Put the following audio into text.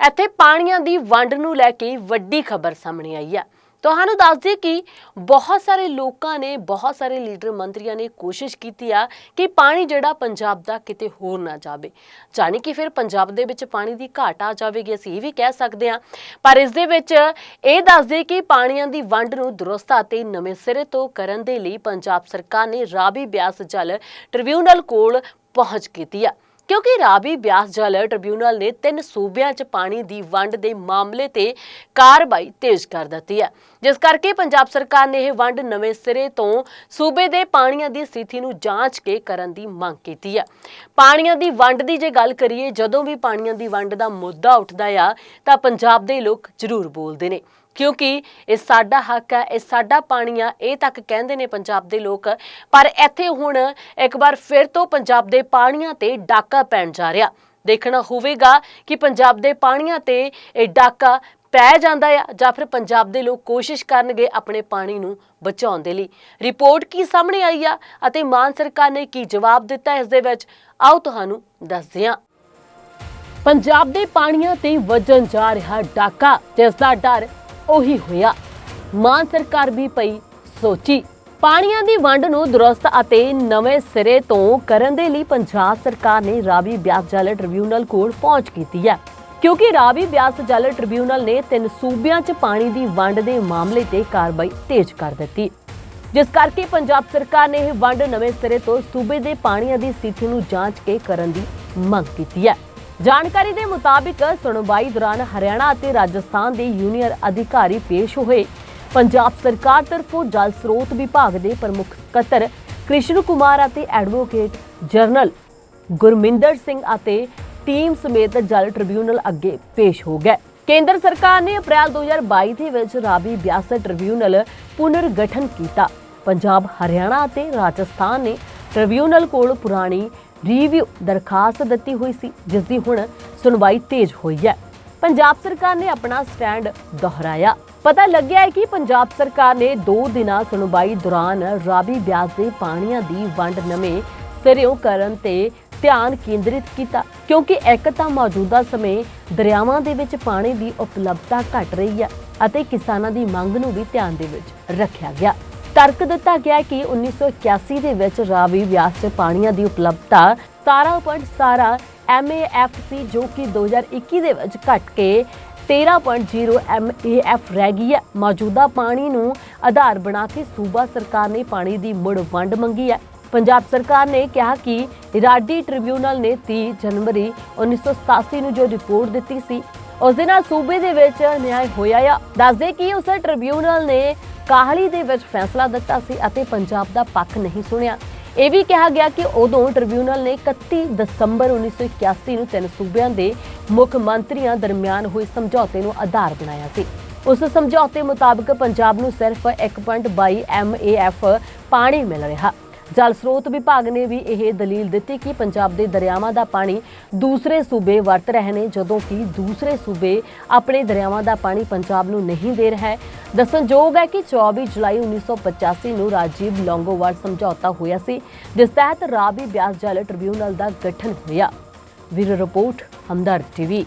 ਇੱਥੇ ਪਾਣੀਆਂ ਦੀ ਵੰਡ ਨੂੰ ਲੈ ਕੇ ਵੱਡੀ ਖਬਰ ਸਾਹਮਣੇ ਆਈ ਹੈ। ਤੁਹਾਨੂੰ ਦੱਸ ਦਈਏ ਕਿ ਬਹੁਤ ਸਾਰੇ ਲੋਕਾਂ ਨੇ, ਬਹੁਤ ਸਾਰੇ ਲੀਡਰ ਮੰਤਰੀਆਂ ਨੇ ਕੋਸ਼ਿਸ਼ ਕੀਤੀ ਆ ਕਿ ਪਾਣੀ ਜਿਹੜਾ ਪੰਜਾਬ ਦਾ ਕਿਤੇ ਹੋਰ ਨਾ ਜਾਵੇ। ਜਾਣੀ ਕਿ ਫਿਰ ਪੰਜਾਬ ਦੇ ਵਿੱਚ ਪਾਣੀ ਦੀ ਘਾਟ ਆ ਜਾਵੇਗੀ, ਅਸੀਂ ਇਹ ਵੀ ਕਹਿ ਸਕਦੇ ਹਾਂ। ਪਰ ਇਸ ਦੇ ਵਿੱਚ ਇਹ ਦੱਸ ਦਈਏ ਕਿ ਪਾਣੀਆਂ ਦੀ ਵੰਡ ਨੂੰ ਦਰੁਸਤ ਅਤੇ ਨਵੇਂ ਸਿਰੇ ਤੋਂ ਕਰਨ ਦੇ ਲਈ ਪੰਜਾਬ ਸਰਕਾਰ ਨੇ ਰਾਵੀ ਬਿਆਸ ਜਲ ਟ੍ਰਿਬਿਊਨਲ ਕੋਲ ਪਹੁੰਚ ਕੀਤੀ ਆ। ਕਿਉਂਕਿ ਰਾਬੀ ਬਿਆਸ ਜਲ ਟ੍ਰਿਬਿਊਨਲ ਨੇ ਤਿੰਨ ਸੂਬਿਆਂ 'ਚ ਪਾਣੀ ਦੀ ਵੰਡ ਦੇ ਮਾਮਲੇ ਤੇ ਕਾਰਵਾਈ ਤੇਜ਼ ਕਰ ਦਿੱਤੀ ਹੈ। ਜਿਸ ਕਰਕੇ ਪੰਜਾਬ ਸਰਕਾਰ ਨੇ ਇਹ ਵੰਡ ਨਵੇਂ ਸਿਰੇ ਤੋਂ ਸੂਬੇ ਦੇ ਪਾਣੀਆਂ ਦੀ ਸਥਿਤੀ ਨੂੰ ਜਾਂਚ ਕੇ ਕਰਨ ਦੀ ਮੰਗ ਕੀਤੀ ਹੈ। ਪਾਣੀਆਂ ਦੀ ਵੰਡ ਦੀ ਜੇ ਗੱਲ ਕਰੀਏ, ਜਦੋਂ ਵੀ ਪਾਣੀਆਂ ਦੀ ਵੰਡ ਦਾ ਮੁੱਦਾ ਉੱਠਦਾ ਆ, ਤਾਂ ਪੰਜਾਬ ਦੇ ਲੋਕ ਜ਼ਰੂਰ ਬੋਲਦੇ ਨੇ। ਕਿਉਂਕਿ ਇਹ ਸਾਡਾ ਹੱਕ ਹੈ, ਇਹ ਸਾਡਾ ਪਾਣੀ ਆ, ਇਹ ਤੱਕ ਕਹਿੰਦੇ ਨੇ ਪੰਜਾਬ ਦੇ ਲੋਕ। ਪਰ ਇੱਥੇ ਹੁਣ ਇੱਕ ਵਾਰ ਫਿਰ ਤੋਂ ਪੰਜਾਬ ਦੇ ਪਾਣੀਆਂ ਤੇ ਡਾਕਾ ਪੈਣ ਜਾ ਰਿਹਾ। ਦੇਖਣਾ ਹੋਵੇਗਾ ਕਿ ਪੰਜਾਬ ਦੇ ਪਾਣੀਆਂ ਤੇ ਇਹ ਡਾਕਾ ਪੈ ਜਾਂਦਾ ਆ ਜਾਂ ਫਿਰ ਪੰਜਾਬ ਦੇ ਲੋਕ ਕੋਸ਼ਿਸ਼ ਕਰਨਗੇ ਆਪਣੇ ਪਾਣੀ ਨੂੰ ਬਚਾਉਣ ਦੇ ਲਈ। ਰਿਪੋਰਟ ਕੀ ਸਾਹਮਣੇ ਆਈ ਆ ਅਤੇ ਮਾਨ ਸਰਕਾਰ ਨੇ ਕੀ ਜਵਾਬ ਦਿੱਤਾ ਇਸ ਦੇ ਵਿੱਚ, ਆਓ ਤੁਹਾਨੂੰ ਦੱਸਦੇ ਹਾਂ। ਪੰਜਾਬ ਦੇ ਪਾਣੀਆਂ ਤੇ ਵਜਨ ਜਾ ਰਿਹਾ ਡਾਕਾ ਜਿਸ ਦਾ ਡਰ ਉਹੀ ਹੋਇਆ। ਮਾਨ ਸਰਕਾਰ ਵੀ ਪਈ ਸੋਚੀ। ਪਾਣੀਆਂ ਦੀ ਵੰਡ ਨੂੰ ਦਰੁਸਤ ਅਤੇ ਨਵੇਂ ਸਿਰੇ ਤੋਂ ਕਰਨ ਦੇ ਲਈ ਪੰਜਾਬ ਸਰਕਾਰ ਨੇ ਰਾਵੀ ਬਿਆਸ ਜਲ ਟ੍ਰਿਬਿਊਨਲ ਕੋਲ ਪਹੁੰਚ ਕੀਤੀ ਹੈ। ਕਿਉਂਕਿ ਰਾਵੀ ਬਿਆਸ ਜਲ ਟ੍ਰਿਬਿਊਨਲ ਨੇ ਤਿੰਨ ਸੂਬਿਆਂ 'ਚ ਪਾਣੀ ਦੀ ਵੰਡ ਦੇ ਮਾਮਲੇ ਤੇ ਕਾਰਵਾਈ ਤੇਜ਼ ਕਰ ਦਿੱਤੀ। ਜਿਸ ਕਰਕੇ ਪੰਜਾਬ ਸਰਕਾਰ ਨੇ ਇਹ ਵੰਡ ਨਵੇਂ ਸਿਰੇ ਤੋਂ ਸੂਬੇ ਦੇ ਪਾਣੀਆਂ ਦੀ ਸਥਿਤੀ ਨੂੰ ਜਾਂਚ ਕੇ ਕਰਨ ਦੀ ਮੰਗ ਕੀਤੀ ਹੈ। ਜਾਣਕਾਰੀ ਦੇ ਮੁਤਾਬਿਕ ਸੁਣਵਾਈ ਦੌਰਾਨ ਹਰਿਆਣਾ ਅਤੇ ਰਾਜਸਥਾਨ ਦੇ ਯੂਨੀਅਨ ਅਧਿਕਾਰੀ ਪੇਸ਼ ਹੋਏ। ਪੰਜਾਬ ਸਰਕਾਰ ਤਰਫੋਂ ਜਲ ਸਰੋਤ ਵਿਭਾਗ ਦੇ ਪ੍ਰਮੁੱਖ ਸਕੱਤਰ ਕ੍ਰਿਸ਼ਨ ਕੁਮਾਰ ਅਤੇ ਐਡਵੋਕੇਟ ਜਨਰਲ ਗੁਰਮਿੰਦਰ ਸਿੰਘ ਅਤੇ ਟੀਮ ਸਮੇਤ ਜਲ ਟ੍ਰਿਬਿਊਨਲ ਅੱਗੇ ਪੇਸ਼ ਹੋ ਗਏ। ਕੇਂਦਰ ਸਰਕਾਰ ਨੇ ਅਪ੍ਰੈਲ 2022 ਦੇ ਵਿੱਚ ਰਾਵੀ ਬਿਆਸ ਟ੍ਰਿਬਿਊਨਲ ਪੁਨਰਗਠਨ ਕੀਤਾ। ਪੰਜਾਬ, ਹਰਿਆਣਾ ਅਤੇ ਰਾਜਸਥਾਨ ਨੇ ਟ੍ਰਿਬਿਊਨਲ ਕੋਲ ਪੁਰਾਣੀ ਰਿਵਿਊ ਦਰਖਾਸਤ ਦਿੱਤੀ ਹੋਈ ਸੀ ਜਿਸ ਦੀ ਹੁਣ ਸੁਣਵਾਈ ਤੇਜ਼ ਹੋਈ ਹੈ। ਪੰਜਾਬ ਸਰਕਾਰ ਨੇ ਆਪਣਾ ਸਟੈਂਡ ਦੁਹਰਾਇਆ। ਪਤਾ ਲੱਗਿਆ ਹੈ ਕਿ ਪੰਜਾਬ ਸਰਕਾਰ ਨੇ 2 ਦਿਨਾਂ ਸੁਣਵਾਈ ਦੌਰਾਨ ਰਾਵੀ ਬਿਆਸ ਦੇ ਪਾਣੀਆਂ ਦੀ ਵੰਡ ਨਵੇਂ ਸਿਰਿਓਂ ਕਰਨ ਤੇ ਧਿਆਨ ਕੇਂਦਰਿਤ ਕੀਤਾ, ਕਿਉਂਕਿ ਇੱਕ ਤਾਂ ਮੌਜੂਦਾ ਸਮੇਂ ਦਰਿਆਵਾਂ ਦੇ ਵਿੱਚ ਪਾਣੀ ਦੀ ਉਪਲਬਧਤਾ ਘਟ ਰਹੀ ਹੈ ਅਤੇ ਕਿਸਾਨਾਂ ਦੀ ਮੰਗ ਨੂੰ ਵੀ ਧਿਆਨ ਦੇ ਵਿੱਚ ਰੱਖਿਆ ਗਿਆ। ਤਰਕ ਦਿੱਤਾ ਗਿਆ ਕਿ 1981 ਦੇ ਵਿੱਚ ਰਾਵੀ ਵਿਆਸ 'ਚ ਪਾਣੀਆਂ ਦੀ ਉਪਲਬਧਤਾ 17.17 MAF ਜੋ ਕਿ 2021 ਦੇ ਵਿੱਚ ਘਟ ਕੇ 13.0 MAF ਰਹਿ ਗਈ ਹੈ। ਮੌਜੂਦਾ ਪਾਣੀ ਨੂੰ ਆਧਾਰ ਬਣਾ ਕੇ ਸੂਬਾ ਸਰਕਾਰ ਨੇ ਪਾਣੀ ਦੀ ਮੁੜ ਵੰਡ ਮੰਗੀ ਹੈ। ਪੰਜਾਬ ਸਰਕਾਰ ਨੇ ਕਿਹਾ ਕਿ ਰਾਡੀ ਟ੍ਰਿਬਿਊਨਲ ਨੇ 30 ਜਨਵਰੀ 1987 ਨੂੰ ਜੋ ਰਿਪੋਰਟ ਦਿੱਤੀ ਸੀ, ਉਸ ਦੇ ਨਾਲ ਸੂਬੇ ਦੇ ਵਿੱਚ ਨਿਆਂ ਹੋਇਆ ਆ। ਦੱਸਦੇ ਕਿ ਉਸ ਟ੍ਰਿਬਿਊਨਲ ਨੇ ਕਾਹਲੀ ਦੇ ਵਿੱਚ ਫੈਸਲਾ ਦਿੱਤਾ ਸੀ ਅਤੇ ਪੰਜਾਬ ਦਾ ਪੱਖ ਨਹੀਂ ਸੁਣਿਆ। ਇਹ ਵੀ ਕਿਹਾ ਗਿਆ ਕਿ ਉਦੋਂ ਟ੍ਰਿਬਿਊਨਲ ਨੇ 31 ਦਸੰਬਰ 1981 ਨੂੰ ਤਿੰਨ ਸੂਬਿਆਂ ਦੇ ਮੁੱਖ ਮੰਤਰੀਆਂ ਦਰਮਿਆਨ ਹੋਏ ਸਮਝੌਤੇ ਨੂੰ ਆਧਾਰ ਬਣਾਇਆ ਸੀ। ਉਸ ਸਮਝੌਤੇ ਮੁਤਾਬਕ ਪੰਜਾਬ ਨੂੰ ਸਿਰਫ 1.22 MAF ਪਾਣੀ ਮਿਲ ਰਿਹਾ। ਜਲ ਸਰੋਤ ਵਿਭਾਗ ਨੇ ਵੀ ਇਹ ਦਲੀਲ ਦਿੱਤੀ ਕਿ ਪੰਜਾਬ ਦੇ ਦਰਿਆਵਾਂ ਦਾ ਪਾਣੀ ਦੂਸਰੇ ਸੂਬੇ ਵਰਤ ਰਹੇ ਨੇ, ਜਦੋਂ ਕਿ ਦੂਸਰੇ ਸੂਬੇ ਆਪਣੇ ਦਰਿਆਵਾਂ ਦਾ ਪਾਣੀ ਪੰਜਾਬ ਨੂੰ ਨਹੀਂ ਦੇ ਰਿਹਾ। ਹੈ ਦੱਸਣਯੋਗ ਹੈ ਕਿ 24 ਜੁਲਾਈ 1985 ਨੂੰ ਰਾਜੀਵ ਲੌਂਗੋਵਾਲ ਸਮਝੌਤਾ ਹੋਇਆ ਸੀ, ਜਿਸ ਤਹਿਤ ਰਾਬੀ ਬਿਆਸ ਜਲ ਟ੍ਰਿਬਿਊਨਲ ਦਾ ਗਠਨ ਹੋਇਆ। ਵੀਰ ਰਿਪੋਰਟ ਹਮਦਰ ਟੀਵੀ।